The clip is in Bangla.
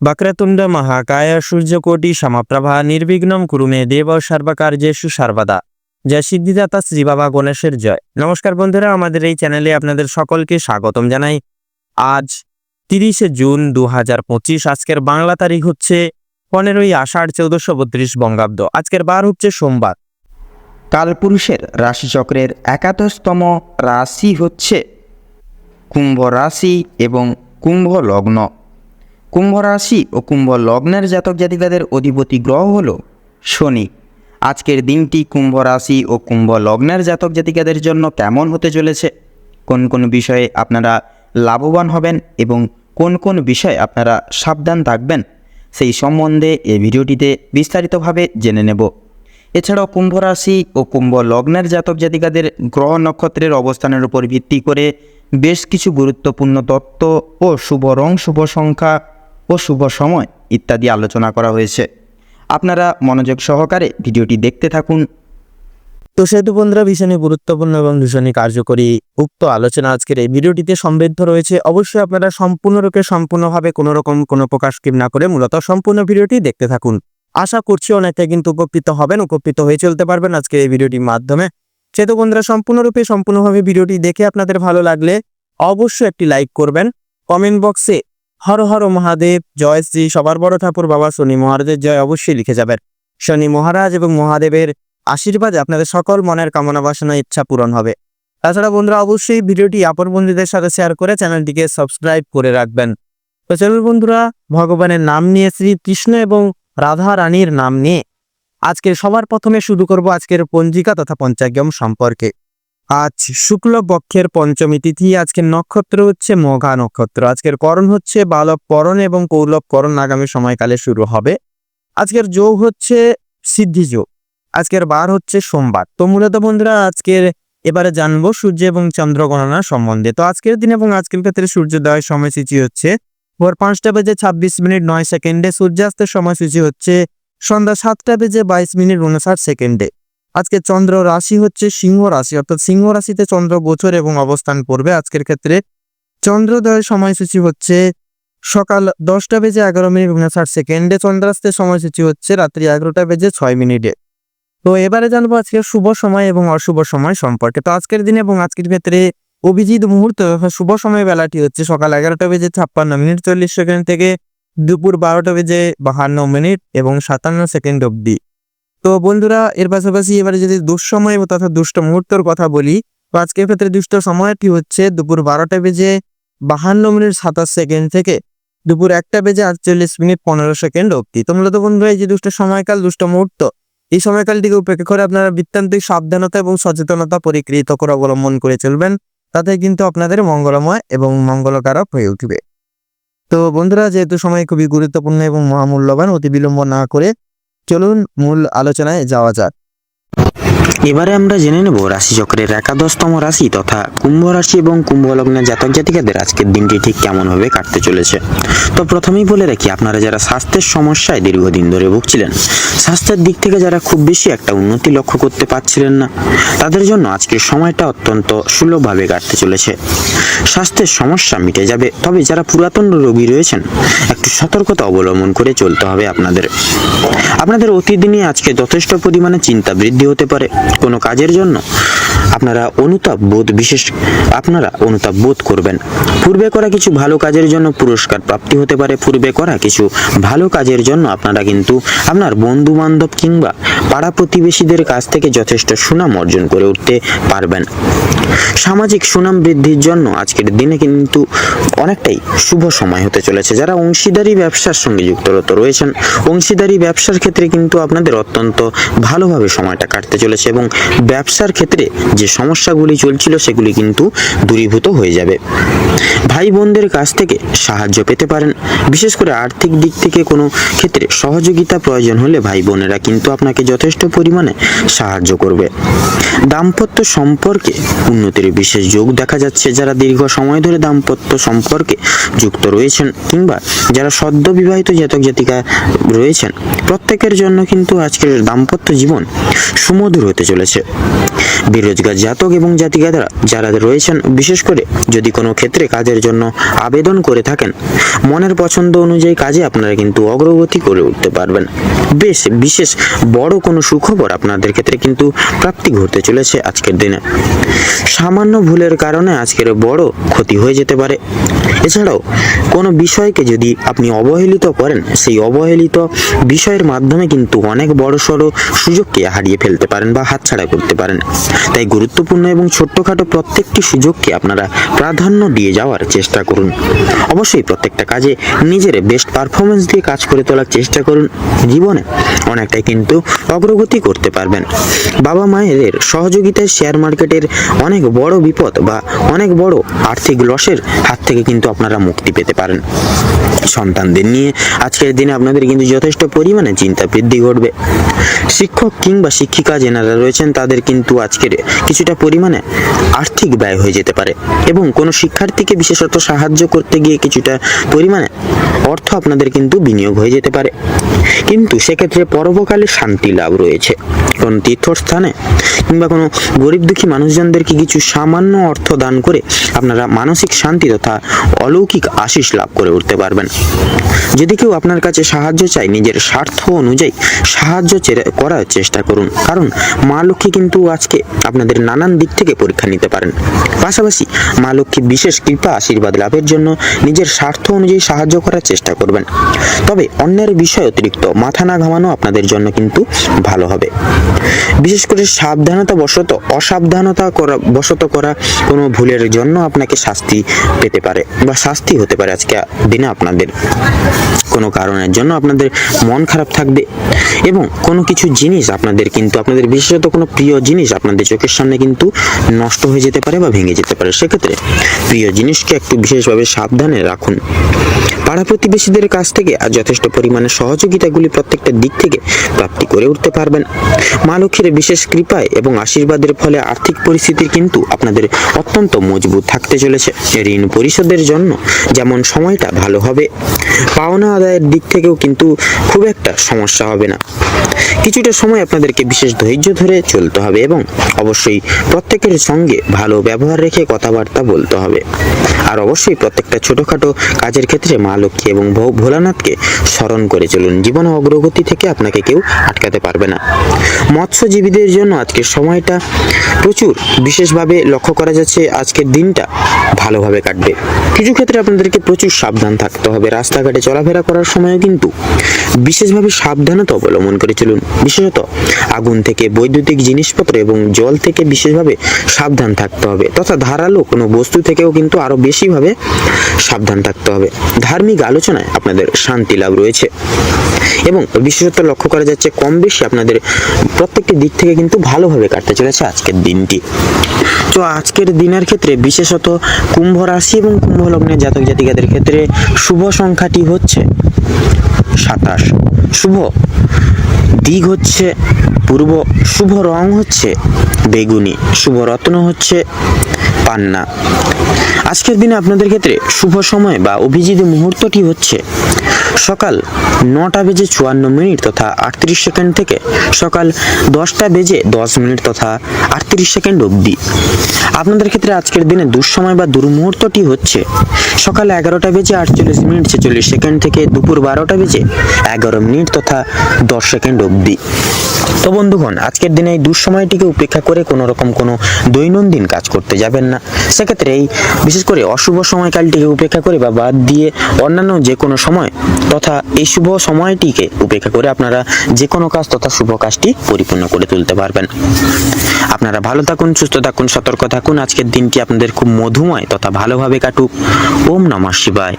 వక్రతుండ మహాకాయ সূর্যকোটি সমপ্রভা নির্বিঘ্নম কুরুমে দেব সর্বকার্যেষু সর্বদা জয় সিদ্ধিদাতা শ্রী বাবা গণেশের জয় নমস্কার বন্ধুরা আমাদের এই চ্যানেলে আপনাদের সকলকে স্বাগতম জানাই আজ তিরিশে জুন দু হাজার পঁচিশ আজকের বাংলা তারিখ হচ্ছে পনেরোই আষাঢ় চৌদ্দশো বত্রিশ বঙ্গাব্দ আজকের বার হচ্ছে সোমবার কালপুরুষের রাশিচক্রের একাদশতম রাশি হচ্ছে কুম্ভ রাশি এবং কুম্ভ লগ্ন কুম্ভ রাশি ও কুম্ভ লগ্নের জাতক জাতিকাদের অধিপতি গ্রহ হল শনি। আজকের দিনটি কুম্ভ রাশি ও কুম্ভ লগ্নের জাতক জাতিকাদের জন্য কেমন হতে চলেছে? কোন কোন বিষয়ে আপনারা লাভবান হবেন এবং কোন কোন বিষয়ে আপনারা সাবধান থাকবেন, সেই সম্বন্ধে এই ভিডিওটিতে বিস্তারিতভাবে জেনে নেব। এছাড়াও কুম্ভ রাশি ও কুম্ভ লগ্নের জাতক জাতিকাদের গ্রহ নক্ষত্রের অবস্থানের উপর ভিত্তি করে বেশ কিছু গুরুত্বপূর্ণ তত্ত্ব ও শুভ রং, শুভ সংখ্যা ও শুভ সময় ইত্যাদি আলোচনা করা হয়েছে। আপনারা মনোযোগ সহকারে ভিডিওটি দেখতে থাকুন। তো সেহেতু বন্ধুরা, ভীষণই গুরুত্বপূর্ণ এবং ভীষণই কার্যকরী উক্ত আলোচনা আজকের এই ভিডিওটিতে সমৃদ্ধ রয়েছে। অবশ্যই আপনারা সম্পূর্ণরূপে সম্পূর্ণভাবে কোনো রকম কোনো প্রকাশ স্কিম না করে মূলত সম্পূর্ণ ভিডিওটি দেখতে থাকুন। আশা করছি অনেকটা কিন্তু উপকৃত হবেন, উপকৃত হয়ে চলতে পারবেন আজকে এই ভিডিওটির মাধ্যমে। সেহেতু বন্ধুরা, সম্পূর্ণরূপে সম্পূর্ণভাবে ভিডিওটি দেখে আপনাদের ভালো লাগলে অবশ্যই একটি লাইক করবেন। কমেন্ট বক্সে হর হর মহাদেব, জয় শ্রী সবার বড় ঠাকুর বাবা শনি মহারাজের জয় অবশ্যই লিখে যাবেন। শনি মহারাজ এবং মহাদেবের আশীর্বাদে আপনাদের সকল মনের কামনা বাসনা, ইচ্ছা পূরণ হবে। তাছাড়া বন্ধুরা, অবশ্যই ভিডিওটি আপন বন্ধুদের সাথে শেয়ার করে চ্যানেলটিকে সাবস্ক্রাইব করে রাখবেন। তো চলুন বন্ধুরা, ভগবানের নাম নিয়ে শ্রী কৃষ্ণ এবং রাধা রানীর নাম নিয়ে আজকে সবার প্রথমে শুরু করব আজকের পঞ্জিকা তথা পঞ্চাগম সম্পর্কে। আজ শুক্ল পক্ষের পঞ্চমী তিথি, আজকের নক্ষত্র হচ্ছে মঘা নক্ষত্র। আজকের করণ হচ্ছে বালব করণ এবং কৌলভ করণ আগামী সময়কালে শুরু হবে। আজকের যোগ হচ্ছে সিদ্ধি যোগ। আজকের বার হচ্ছে সোমবার। তো মূলত বন্ধুরা, আজকের এবারে জানব সূর্য এবং চন্দ্র গণনা সম্বন্ধে। তো আজকের দিন এবং আজকের ক্ষেত্রে সূর্যোদয়ের সময়সূচি হচ্ছে ভোর পাঁচটা বেজে ছাব্বিশ মিনিট নয় সেকেন্ডে। সূর্যাস্তের সময়সূচি হচ্ছে সন্ধ্যা সাতটা বেজে বাইশ মিনিট উনষাট সেকেন্ডে। আজকে চন্দ্র রাশি হচ্ছে সিংহ রাশি, অর্থাৎ সিংহ রাশিতে চন্দ্র গোচর এবং অবস্থান করবে আজকের ক্ষেত্রে। চন্দ্রোদয়ের সময়সূচি হচ্ছে সকাল দশটা বেজে এগারো মিনিট উনষাট সেকেন্ডে চন্দ্রাস্তের সময়সূচি হচ্ছে রাত্রি এগারোটা বেজে ছয় মিনিটে। তো এবারে জানব আজকে শুভ সময় এবং অশুভ সময় সম্পর্কে। তো আজকের দিনে এবং আজকের ক্ষেত্রে অভিজিৎ মুহূর্ত শুভ সময় বেলাটি হচ্ছে সকাল এগারোটা বেজে ছাপ্পান্ন মিনিট, চল্লিশ সেকেন্ড থেকে দুপুর বারোটা বেজে বাহান্ন মিনিট এবং সাতান্ন সেকেন্ড অবধি। তো বন্ধুরা, এর পাশাপাশি এবারে যদি দুঃসময় তথা দুষ্ট মুহূর্তের কথা বলি, তো আজকের ক্ষেত্রে দুষ্ট সময়টি হচ্ছে দুপুর বারোটা বেজে বাহান্ন মিনিট সাতাশ সেকেন্ড থেকে দুপুর একটা বেজে আটচল্লিশ মিনিট পনেরো সেকেন্ড অবধি। তো মূলত বন্ধুরা, এই যে দুষ্ট সময়কাল, দুষ্ট মুহূর্ত, এই সময়কালটিকে উপেক্ষা করে আপনারা বৃত্তান্তিক সাবধানতা এবং সচেতনতা পরিকৃত করে অবলম্বন করে চলবেন। তাতে কিন্তু আপনাদের মঙ্গলময় এবং মঙ্গলকারক হয়ে উঠবে। তো বন্ধুরা, যেহেতু সময় খুবই গুরুত্বপূর্ণ এবং মহামূল্যবান, অতি বিলম্ব না করে চলুন মূল আলোচনায় যাওয়া যাক। এবারে আমরা জেনে নেব রাশিচক্রের একাদশতম রাশি তথা কুম্ভ রাশি এবং কুম্ভ লগ্নের জাতক জাতিকাদের আজকের দিনটি ঠিক কেমনভাবে কাটতে চলেছে। তো প্রথমেই বলে রাখি, আপনারা যারা স্বাস্থ্যের সমস্যায় দীর্ঘদিন ধরে ভুগছিলেন, স্বাস্থ্যের দিক থেকে যারা খুব বেশি একটা উন্নতি লক্ষ্য করতে পারছিলেন না, তাদের জন্য আজকের সময়টা অত্যন্ত সুলভভাবে কাটতে চলেছে। স্বাস্থ্যের সমস্যা মিটে যাবে, তবে যারা পুরাতন রোগী রয়েছেন, একটু সতর্কতা অবলম্বন করে চলতে হবে আপনাদের। আপনাদের অতিদিনই আজকে যথেষ্ট পরিমাণে চিন্তা বৃদ্ধি হতে পারে। কোনো কাজের জন্য আপনারা অনুতাপ বোধ বিশেষ আপনারা অনুতাপ বোধ করবেন। পূর্বে করা কিছু ভালো কাজের জন্য পুরস্কার প্রাপ্তি হতে পারে, পূর্বে করা কিছু ভালো কাজের জন্য আপনারা কিন্তু আপনার বন্ধু বান্ধব কিংবা পাড়া প্রতিবেশীদের কাছ থেকে যথেষ্ট সুনাম অর্জন করে উঠতে পারবেন। সামাজিক সুনাম বৃদ্ধির জন্য আজকের দিনে কিন্তু অনেকটাই শুভ সময় হতে চলেছে। যারা অংশীদারি ব্যবসার সঙ্গে যুক্তরত রয়েছেন, অংশীদারি ব্যবসার ক্ষেত্রে কিন্তু আপনাদের অত্যন্ত ভালোভাবে সময়টা কাটতে চলেছে এবং ব্যবসার ক্ষেত্রে যে সমস্যাগুলি চলছিল সেগুলি কিন্তু দূরীভূত হয়ে যাবে। ভাই বোনদের কাছ থেকে সাহায্য পেতে পারেন। বিশেষ করে আর্থিক দিক থেকে কোনো ক্ষেত্রে সহযোগিতা প্রয়োজন হলে ভাই বোনেরা কিন্তু আপনাকে যথেষ্ট পরিমাণে সাহায্য করবে। দাম্পত্য সম্পর্কে উন্নতির বিশেষ যোগ দেখা যাচ্ছে যারা দীর্ঘ সময় ধরে দাম্পত্য সম্পর্কে যুক্ত রয়েছেন কিংবা যারা সদ্য বিবাহিত জাতক জাতিকা রয়েছেন। প্রত্যেকের জন্য কিন্তু আজকের দাম্পত্য জীবন সুমধুর হতে চলেছে। বেরোজগার জাতক এবং জাতিকারা যারা রয়েছেন, বিশেষ করে যদি কোনো ক্ষেত্রে কাজের জন্য আবেদন করে থাকেন, মনের পছন্দ অনুযায়ী কাজে আপনারা কিন্তু অগ্রগতি করে উঠতে পারবেন। বেশ, বিশেষ বড় কোনো সুখবর আপনাদের ক্ষেত্রে কিন্তু প্রাপ্তি ঘটতে চলেছে আজকের দিনে। সামান্য ভুলের কারণে আজকের বড় ক্ষতি হয়ে যেতে পারে। এছাড়াও, কোনো বিষয়কে যদি আপনি অবহেলিত করেন, সেই অবহেলিত বিষয়ের মাধ্যমে কিন্তু অনেক বড় সড়ো সুযোগকে হারিয়ে ফেলতে পারেন বা হাতছাড়া করতে পারেন। তাই গুরুত্বপূর্ণ এবং ছোট্টখাটো প্রত্যেকটি সুযোগকে আপনারা প্রাধান্য দিয়ে যাওয়ার চেষ্টা করুন। অবশ্যই প্রত্যেকটা কাজে নিজের বেস্ট পারফরমেন্স দিয়ে কাজ করে তোলার চেষ্টা করুন। জীবনে অনেকটাই কিন্তু অগ্রগতি করতে পারবেন। বাবা মায়ের সহযোগিতায় শেয়ার মার্কেটের অনেক বড় বিপদ বা অনেক বড় আর্থিক লসের হাত থেকে কিন্তু আপনারা মুক্তি পেতে পারেন। সন্তানদের নিয়ে আজকের দিনে আপনাদের কিন্তু যথেষ্ট পরিমাণে চিন্তা বৃদ্ধি ঘটবে। শিক্ষক কিংবা শিক্ষিকা যেনারা রয়েছেন, তাদের কিন্তু আজকের কিছুটা পরিমাণে আর্থিক ব্যয় হয়ে যেতে পারে এবং কোনো শিক্ষার্থীকে বিশেষত সাহায্য করতে গিয়ে কিছুটা পরিমাণে অর্থ আপনাদের কিন্তু বিনিয়োগ হয়ে যেতে পারে। কিন্তু সেক্ষেত্রে পরবকালে শান্তি লাভ রয়েছে। কোন তীর্থস্থানে কিংবা কোনো গরিব দুঃখী মানুষজনদেরকে কিছু সামান্য অর্থ দান করে আপনারা মানসিক শান্তি তথা অলৌকিক আশিস লাভ করে উঠতে পারবেন। যদি কেউ আপনার কাছে সাহায্য চায়, নিজের স্বার্থ অনুযায়ী সাহায্য করার চেষ্টা করুন। কারণ মা লক্ষ্মী কিন্তু আজকে আপনাদের নানান দিক থেকে পরীক্ষা নিতে পারেন। পাশাপাশি মা লক্ষ্মী বিশেষ কৃপা, আশীর্বাদ লাভের জন্য নিজের স্বার্থ অনুযায়ী সাহায্য করার চেষ্টা করবেন। তবে অন্যের বিষয় অতিরিক্ত মাথা না ঘামানো আপনাদের জন্য কিন্তু ভালো হবে। বিশেষ করে সাবধানতা বশত অসাবধানতা করা, বশত করা কোনো ভুলের জন্য আপনাকে শাস্তি পেতে পারে বা শাস্তি হতে পারে আজকে দিনে আপনাদের। কোনো কারণের জন্য আপনাদের মন খারাপ থাকবে এবং কোনো কিছু জিনিস আপনাদের কিন্তু, আপনাদের বিশেষত কোনো প্রিয় জিনিস আপনাদের চোখের সামনে কিন্তু নষ্ট হয়ে যেতে পারে বা ভেঙে যেতে পারে। সেক্ষেত্রে প্রিয় জিনিসকে একটু বিশেষভাবে সাবধানে রাখুন। পাড়া প্রতিবেশীদের কাছ থেকে আর যথেষ্ট পরিমাণে সহযোগিতাগুলি প্রত্যেকটা দিক থেকে প্রাপ্তি করে উঠতে পারবেন। মা লক্ষ্মীর বিশেষ কৃপায় এবং আশীর্বাদের ফলে আর্থিক পরিস্থিতি কিন্তু আপনাদের অত্যন্ত মজবুত থাকতে চলেছে। ঋণ পরিশোধের জন্য যেমন সময়টা ভালো হবে, পাওনা আদায়ের দিক থেকেও কিন্তু খুব একটা সমস্যা হবে না। কিছুটা সময় আপনাদেরকে বিশেষ ধৈর্য ধরে চলতে হবে এবং অবশ্যই প্রত্যেকের সঙ্গে ভালো ব্যবহার রেখে কথাবার্তা বলতে হবে। আর অবশ্যই প্রত্যেকটা ছোটোখাটো কাজের ক্ষেত্রে মা লক্ষ্মী এবং ভোলানাথকে স্মরণ করে চলুন। জীবন অগ্রগতি থেকে আপনাকে কেউ আটকাতে পারবে না। মৎস্যজীবীদের জন্য আজকের সময়টা প্রচুর। বিশেষভাবে লক্ষ্য করা যাচ্ছে আজকের দিনটা ভালোভাবে কাটবে। কিছু ক্ষেত্রে আপনাদেরকে প্রচুর সাবধান থাকতে হবে। রাস্তাঘাটে চলাফেরা করার সময় কিন্তু বিশেষভাবে সাবধানতা অবলম্বন করে চলুন। বিশেষত আগুন থেকে, বৈদ্যুতিক জিনিসপত্র এবং জল থেকে বিশেষভাবে সাবধান থাকতে হবে। তথা ধারালো কোনো বস্তু থেকেও কিন্তু আরও বেশিভাবে সাবধান থাকতে হবে। ধার্মিক আলোচনায় আপনাদের শান্তি লাভ রয়েছে। এবং বিশেষত লক্ষ্য করা যাচ্ছে কম বেশি আপনাদের প্রত্যেকটি দিক থেকে কিন্তু ভালোভাবে কাটতে চলেছে আজকের দিনটি। তো আজকের দিনের ক্ষেত্রে বিশেষত কুম্ভ রাশি এবং কুম্ভ লগ্নের জাতক জাতিকাদের ক্ষেত্রে শুভ সংখ্যাটি হচ্ছে সাতাশ। শুভ দিক হচ্ছে পূর্ব, শুভ রং হচ্ছে বেগুনি, শুভ রত্ন হচ্ছে পান্না। আজকের দিনে আপনাদের ক্ষেত্রে শুভ সময় বা অভিজিৎ মুহূর্তটি হচ্ছে সকাল নটা বেজে চুয়ান্ন মিনিট তথা আটত্রিশ সেকেন্ড থেকে সকাল দশটা বেজে দশ মিনিট তথা আটত্রিশ সেকেন্ড অবধি। আপনাদের ক্ষেত্রে আজকের দিনে দুঃসময় বা দুর্মুহূর্তটি হচ্ছে সকাল এগারোটা বেজে আটচল্লিশ মিনিট ছেচল্লিশ সেকেন্ড থেকে দুপুর বারোটা বেজে এগারো মিনিট তথা দশ সেকেন্ড অবধি। তো বন্ধুগণ, আজকের দিনে এই দুঃসময়টিকে উপেক্ষা করে কোনো রকম কোনো দৈনন্দিন কাজ করতে যাবেন না। সেক্ষেত্রে এই বিশেষ করে অশুভ সময়কালটিকে উপেক্ষা করে বা বাদ দিয়ে অন্যান্য যে কোনো সময় তথা এই শুভ সময়টিকে উপেক্ষা করে আপনারা যে কোনো কাজ তথা শুভ কাজটি পরিপূর্ণ করে তুলতে পারবেন। আপনারা ভালো থাকুন, সুস্থ থাকুন, সতর্ক থাকুন। আজকের দিনটি আপনাদের খুব মধুময় তথা ভালোভাবে কাটুক। ওম নমঃ শিবায়।